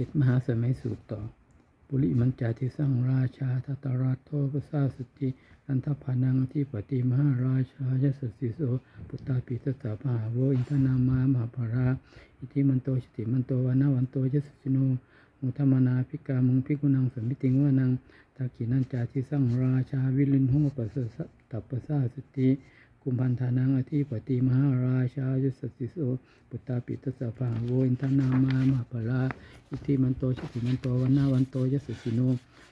เจ็ดมหาสมัยสูตรต่อบุริมันจาทิสังราชาทัตตราชโทปสาสติอันทพานังที่ปฏิมหาราชายสสสิโสปุตตาปิตสาภาโวอินทนามามหาภาราอิติมันโตชติมันโตวานาวันโตยสสิโนมุธรรมนาภิกามุงภิกุนังสมิติงวานังตากินันจาทิสังราชาวิลินหงปัสสะตัปปสาสติ กุมพันธานังอธิปติมหาราชายุสสิโสปุตตาปิตสะภาโวอินทนามามหาภะราอิทิมันโตชิติมันโตวันนาวันโตยสสิโน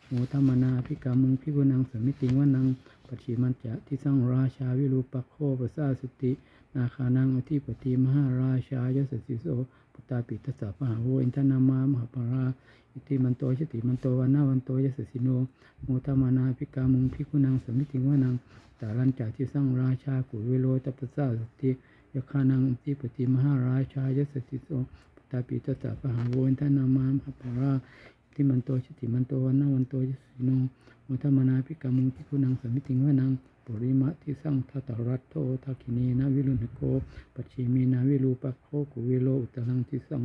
โมธรรมนาพิกามุงพิกุนังสมิติงวานังปชิมันจะทิสังราชาวิรูปัโคปสาสติ นาคานังอธิปติมหาราชายสสสิโส ปุตตาปิตสาภาโวอินทนามามหาภาราอิติมันโตชติมันโตวันนาวันโตยสสิโนโมธรรมนาภิกามุงภิกุนังสมิติงวานังตาลันจากที่สร้างราชากุเวโลตัปสสาสติยคานังอิปติมหาราชายสสสิโสปุตตาปิตสาภาโวอินทนามามหาภาราอิติมันโตชติมันโตวันนาวันโตยสสิโนโมธรรมนาภิกามุงภิกุนังสมิติงวานัง ปุริมะทิสังทัตตรัตโตทักินีนาวิรุณโกปัจฉิมีนาวิรูปัคโคกุวิโลอุตรังทิสัง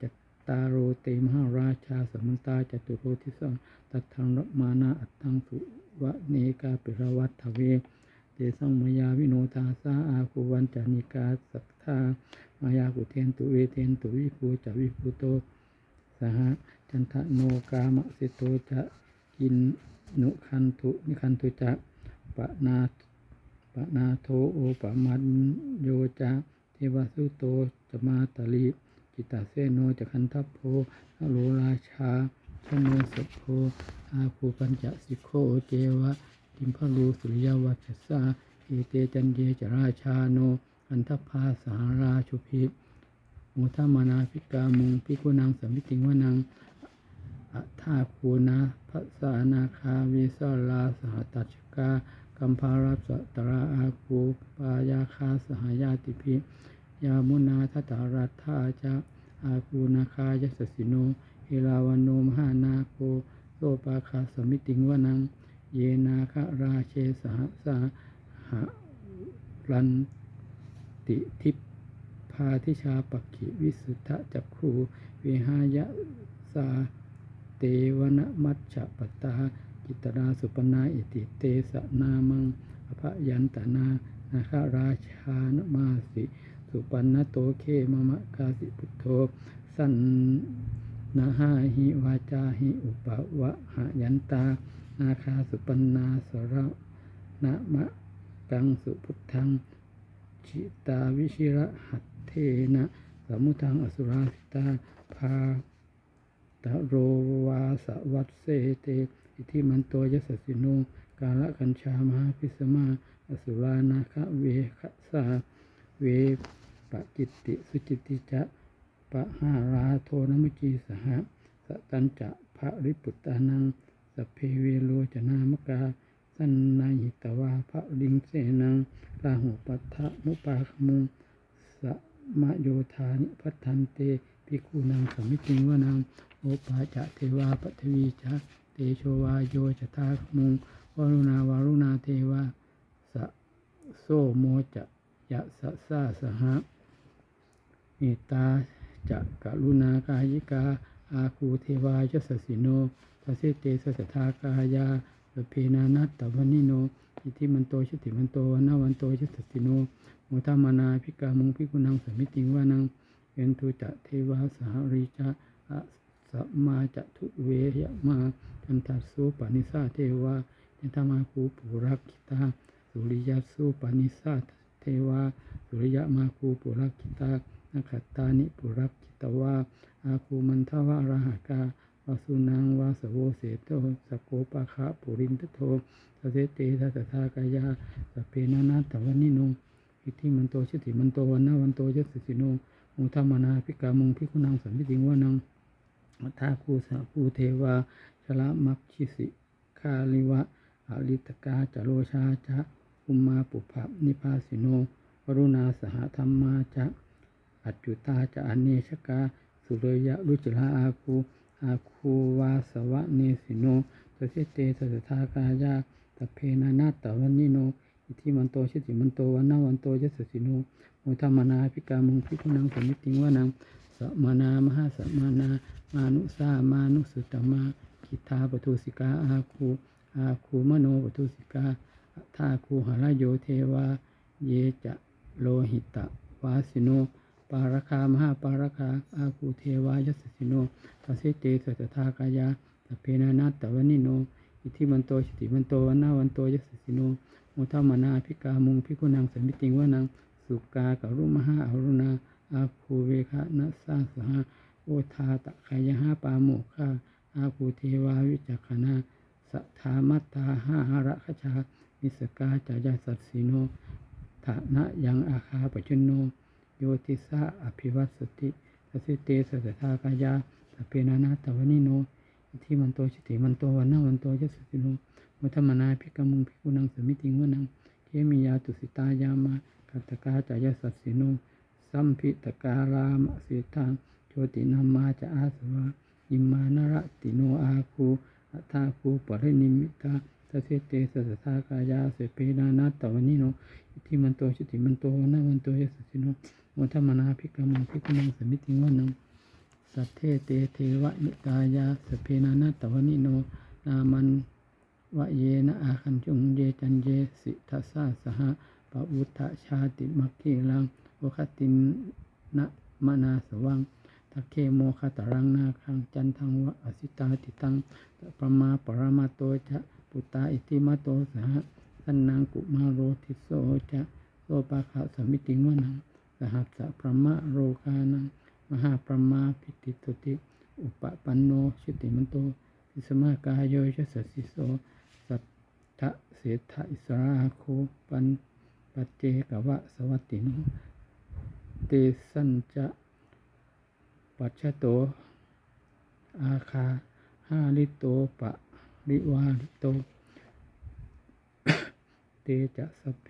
จัตตารโรเตมหาราชาสมันตาจตุโรทิสังตัทธังรมานาอัตถังสุวะเนกาปิรวัตถเวเตสังมายาวิโนทาสาอาคูวันจานิกาสัทธามายากุเทนตุเวเทนตุวิภูจาวิภูโตสหจันทโนกามสิโตจะกินนุคันทุนิคันทุจะ ปะนาปะนาโทโอปะมันโยจะเทวสุโตจะมาตลิกิตาเสโนจะคันทัพโพอโลราชาชโนสพโพอาภูปัญจสิโคเจวะติมพลูสุริยวัชสาเอเตจันเยจราชาโน อันทพาสหราชุพิมุทามานาภิกามุงภิกุนังสมิติงวนังอัฏฐาคูนาภัสานาคาวิสลาสหตัชกา กัมภารัสตราอาคูปายาคาสหายาติภิยามุนาทัตารัตถาจะอาคูนาคายสสิโนเอลาวนโนมหานาโคโสปาคาสมิติงวนัง เยนาคราเชสหสาหรันติทิพพาทิชาปักขิวิสุทธจักขูวิหายะสาเตวนมัชฌปตา กิตราสุปนาอิติเตสะนามังอภยันตนานาคาราชานมาสิสุปันนโตเคมะมะกาสิพุทโธสันนาหาหิวาจาหิอุปวะหายันตา นาคาสุปนาสระนะมะกังสุพุทธังชิตาวิชิระหัตเทนะสมุทังอสุราสิตาภาตะโรวาสวัตเสเต อิทิมันโตยสสสิโน กาละกัญชามหาพิสมา อสุรานาคะเวคสา เวปะจิตติสุจิตติจะปะหาราโทนมจีสหะสตัญจะภะริปุตตานังสเพเวโลจนามกาสันนาหิตวาพระลิงเสนังลาหุปัฏฐะมุปาคมุงสะมะโยธานิพัทันเตภิกขุนังสมิติงวนังโอปาจะเทวาปทวีจะ เตโชวาโยจตามุงวรุณาวารุณาเทวาสะโสโมจะยะสะสาสหะเมตตาจะกะรุณากายิกา อาคูเทวายสสิโนทสเสเตสสทากายาเพนานัตตวันิโนอิทิมันโตชติมันโตวันนาวันโตชสสิโนโมทามานาภิกามุงภิกุนังสมิติงวานังเวนทุจะเทวาสหริจะอะ สัมมาจะทุเวยมาจันทัสสุปานิสาเทวาจันทมาคูปุรักขิตาสุริยัสสุปานิสาเทวาสุริยมาคูปุรักขิตานาคตตานิปุรักขิตวาอาคูมันทวะรหากาวสุนังวาสโวเสโตสกโกปะคะปุรินทโทสเสเตทัสทากายาสเพนานาตวนิโนอิทิมันโตชิติมันโตวันนาวันโตยสสิโนมุทามนาภิกามุงภิกุนังสัมมิติงวานัง อัฏาคูสะภูเทวาชละมัคชิสิคาลิวะอลิตกาจโรชาจะอุมมาปุภะนิพาสิโนวรุณาสหธรรมาจะอัจจุตาจะอเนชกา สุเรยะรุจลาอาคูอาคูวาสวะเนสิโนตเสเตสสทากายาตเพนานาตวันนิโนอิทิมันโตชิติมันโตวันนาวันโตยสสิโนโมทามนาภิกามุงภิกุนังสมิติงวานัง สมานามหาสมานา มานุสามานุสุตมาคิทาปทุสิกาอาคูอาคูมโนปทุสิกาทาคูหรโยเทวา เยจะโลหิตะวาสิโน ปารคามหาปารคาอาคูเทวายสสิโนทสิเตสัตถากายาตเพนานาตวนิโน อิทิมันโตชิติมันโตวันนาวันโตยสสิโนโมทามานาภิกามุงภิกุนังสมิติงวนังสุกากรุมหาอรุณา อาคูเวคะนะสาสหาโอทาตะขายหาปาโมคาอาคูเทวาวิจักขณาสัทธามัตตาหาหาระคชามิสกาจายาสัสสิโนฐานะยังอาคาปจุนโน โยติสาอภิวัตสติสสิเตสัสทากายาสเพนานาตวนิโนทิมันโตชิติมันโตวันนาวันโตยสสิโนมุทมนาภิกมุงภิกุนังสมิติงวนังเคมิยาตุสิตายามากัตกาจายสัสสิโน สัมพิตการามสิทังโชตินามาจะอาสวะอิมานระติโนอาคูอัฏฐาคูปรินิมิตาสสิเตสัสทากายาสเพนานาตวนิโนอิทิมันโตชิติมันโตวนาวันโตยสสิโนมุทมนาภิกมังภิกุนังสมิติงวนังสัทเทเตเทวะนิกายาสเพนานาตวนิโนนามันวะเยนะอาคันจุงเยจันเยสิทัสสะสหะปะอุทธชาติมัคคีลัง โอคตินนะมนาสวังทัคเคโมคาตรังนาคังจันทังวะอสิตาติตังตะปะมาปรมาโตจะปุตตาอิติมาโตสหสันนังกุมาโรทิโสจะโสปะคะสมิติงวนังสหัสสะพระมะโรกานังมหาพระมาพิติตุติ อุปปันโนชิติมันโตพิสมากายโยชสสสิโสสัทธะเสถะอิสราโคปันปัจเจกวะสวัตติโน เตสัญจะปัจฉโต อาคาหาลิโตปะริวาลิโต เตจะสเพ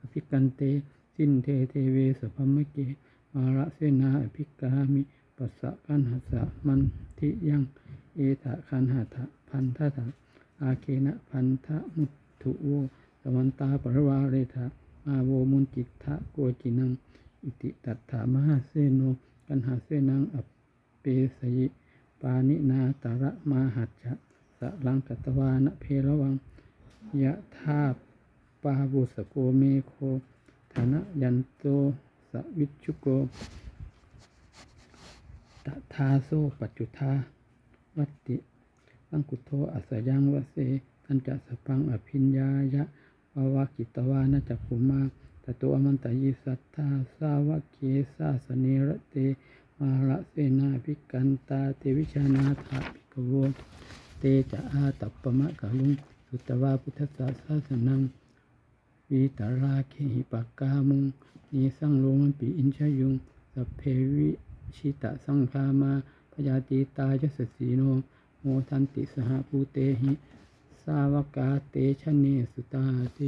อภิกันเต สิ้นเทเทเวสพมเกมาระเสนาอภิกามิปัสสะกันหัสสะมันทิยัง เอทะคันหัตถะพันธะถะอาเคนะพันธะมุตุโวสมันตาปรวาเรทะอาโวมุนจิตทะโกจินัง อิติตัตถามหาเสโนกันหาเสนังอัปเปสยิปานินาตาระมาหัจจะสะลังกัตวานะเพระวังยะธาปาบุสโกเมโคธนะยันโตสวิชุโกตทาโซปัจจุทาวัตติอังกุโทอัสยังวเสทันจะสพังอภิญญายะวาวากิตวานะจักขุมา ตโตอมันตยิสัทธาสาวกเกสาสเนระเตมาระเสนาภิกันตาเตวิชานาถาภิกโวเตจะอาตัปปมะกะลุงสุตวาพุทธสาสาสนังวิตาราเคหิปักกามุงนีสังโลมันปีอินชยุงสัพเพวิชิตะสังคามาพยาติตายสสีโนโมทันติสหภูเตหิ สาวกาเตชะเนสุตาเต